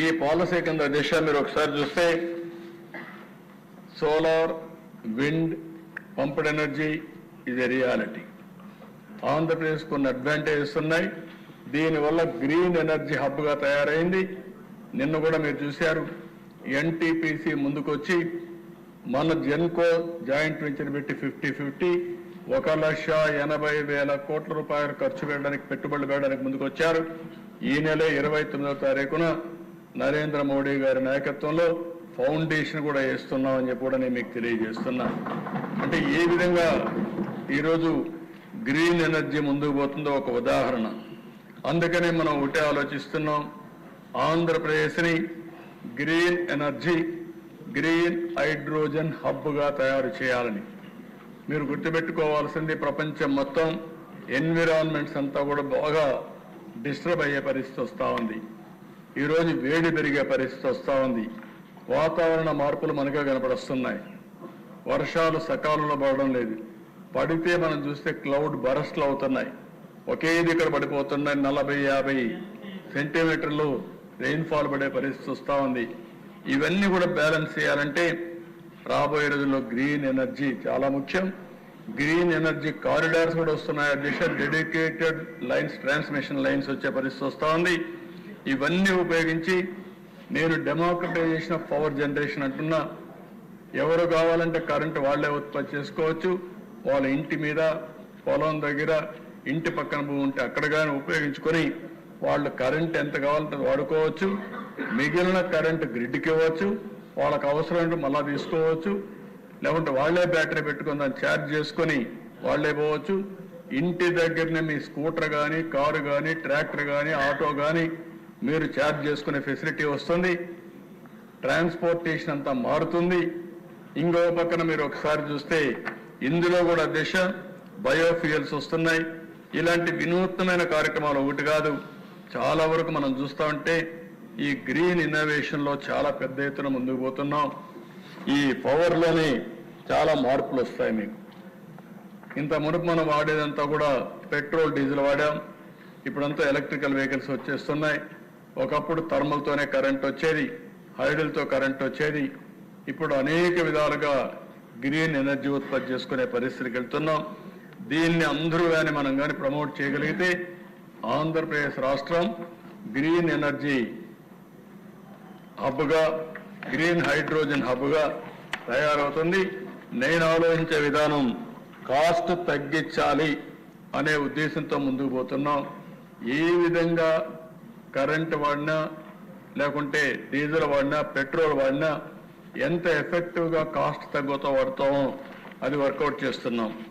ఈ పాలసీ కింద దిశ మీరు ఒకసారి చూస్తే సోలార్ విండ్ పంప్డ్ ఎనర్జీ ఇది రియాలిటీ ఆంధ్రప్రదేశ్ కొన్ని అడ్వాంటేజెస్ ఉన్నాయి. దీనివల్ల గ్రీన్ ఎనర్జీ హబ్గా తయారైంది. నిన్న కూడా మీరు చూశారు. ఎన్టీపీసీ ముందుకొచ్చి మన జెన్కో జాయింట్ వెంచర్ పెట్టి ఫిఫ్టీ ఫిఫ్టీ ఒక లక్ష ఎనభై వేల కోట్ల రూపాయలు ఖర్చు పెట్టడానికి పెట్టుబడులు పెట్టడానికి ముందుకొచ్చారు. ఈ నెల ఇరవై తొమ్మిదవ తారీఖున నరేంద్ర మోడీ గారి నాయకత్వంలో ఫౌండేషన్ కూడా వేస్తున్నామని చెప్పి కూడా నేను మీకు తెలియజేస్తున్నా. అంటే ఏ విధంగా ఈరోజు గ్రీన్ ఎనర్జీ ముందుకు పోతుందో ఒక ఉదాహరణ. అందుకనే మనం ఒకటే ఆలోచిస్తున్నాం. ఆంధ్రప్రదేశ్ని గ్రీన్ ఎనర్జీ గ్రీన్ హైడ్రోజన్ హబ్గా తయారు చేయాలని. మీరు గుర్తుపెట్టుకోవాల్సింది ప్రపంచం మొత్తం. ఎన్విరాన్మెంట్స్ అంతా కూడా బాగా డిస్టర్బ్ అయ్యే పరిస్థితి వస్తూ ఉంది. ఈరోజు వేడి పెరిగే పరిస్థితి వస్తూ ఉంది. వాతావరణ మార్పులు మనకే కనపడుస్తున్నాయి. వర్షాలు సకాలంలో పడడం లేదు. పడితే మనం చూస్తే క్లౌడ్ బరస్ట్లు అవుతున్నాయి. ఒకే దగ్గర పడిపోతున్నాయి నలభై యాభై సెంటీమీటర్లు రెయిన్ఫాల్ పడే పరిస్థితి వస్తూ ఉంది. ఇవన్నీ కూడా బ్యాలెన్స్ చేయాలంటే రాబోయే రోజుల్లో గ్రీన్ ఎనర్జీ చాలా ముఖ్యం. గ్రీన్ ఎనర్జీ కారిడార్స్ కూడా వస్తున్నాయి. అధ్యక్ష డెడికేటెడ్ లైన్స్ ట్రాన్స్మిషన్ లైన్స్ వచ్చే పరిస్థితి వస్తూ ఉంది. ఇవన్నీ ఉపయోగించి నేను డెమోక్రటైజేషన్ ఆఫ్ పవర్ జనరేషన్ అంటున్నా. ఎవరు కావాలంటే కరెంటు వాళ్ళే ఉత్పత్తి చేసుకోవచ్చు. వాళ్ళ ఇంటి మీద పొలం దగ్గర ఇంటి పక్కన భూమి ఉంటే అక్కడ కానీ ఉపయోగించుకొని వాళ్ళు కరెంట్ ఎంత కావాలంటే వాడుకోవచ్చు. మిగిలిన కరెంటు గ్రిడ్కి ఇవ్వచ్చు. వాళ్ళకి అవసరం మళ్ళా తీసుకోవచ్చు. లేకుంటే వాళ్ళే బ్యాటరీ పెట్టుకుని దాన్ని ఛార్జ్ చేసుకొని వాళ్ళే పోవచ్చు. ఇంటి దగ్గరనే మీ స్కూటర్ కానీ కారు కానీ ట్రాక్టర్ కానీ ఆటో కానీ మీరు ఛార్జ్ చేసుకునే ఫెసిలిటీ వస్తుంది. ట్రాన్స్పోర్టేషన్ అంతా మారుతుంది. ఇంకో పక్కన మీరు ఒకసారి చూస్తే ఇందులో కూడా దిశ బయోఫ్యూయల్స్ వస్తున్నాయి. ఇలాంటి వినూత్నమైన కార్యక్రమాలు ఒకటి కాదు. చాలా వరకు మనం చూస్తా ఉంటే ఈ గ్రీన్ ఇన్నోవేషన్లో చాలా పెద్ద ఎత్తున ముందుకు పోతున్నాం. ఈ పవర్లోనే చాలా మార్పులు వస్తాయి మీకు. ఇంత మునుపు మనం వాడేదంతా కూడా పెట్రోల్ డీజిల్ వాడాం. ఇప్పుడంతా ఎలక్ట్రికల్ వెహికల్స్ వచ్చేస్తున్నాయి. ఒకప్పుడు థర్మల్తోనే కరెంట్ వచ్చేది హైడల్తో కరెంట్ వచ్చేది. ఇప్పుడు అనేక విధాలుగా గ్రీన్ ఎనర్జీ ఉత్పత్తి చేసుకునే పరిస్థితికి వెళ్తున్నాం. దీన్ని అందరూ కానీ మనం కానీ ప్రమోట్ చేయగలిగితే ఆంధ్రప్రదేశ్ రాష్ట్రం గ్రీన్ ఎనర్జీ హబ్గా గ్రీన్ హైడ్రోజన్ హబ్గా తయారవుతుంది. నేను ఆలోచించే విధానం కాస్ట్ తగ్గించాలి అనే ఉద్దేశంతో ముందుకు పోతున్నాం. ఏ విధంగా కరెంట్ వాడినా లేకుంటే డీజిల్ వాడినా పెట్రోల్ వాడినా ఎంత ఎఫెక్టివ్గా కాస్ట్ తగ్గుతో వాడతామో అది వర్కౌట్ చేస్తున్నాం.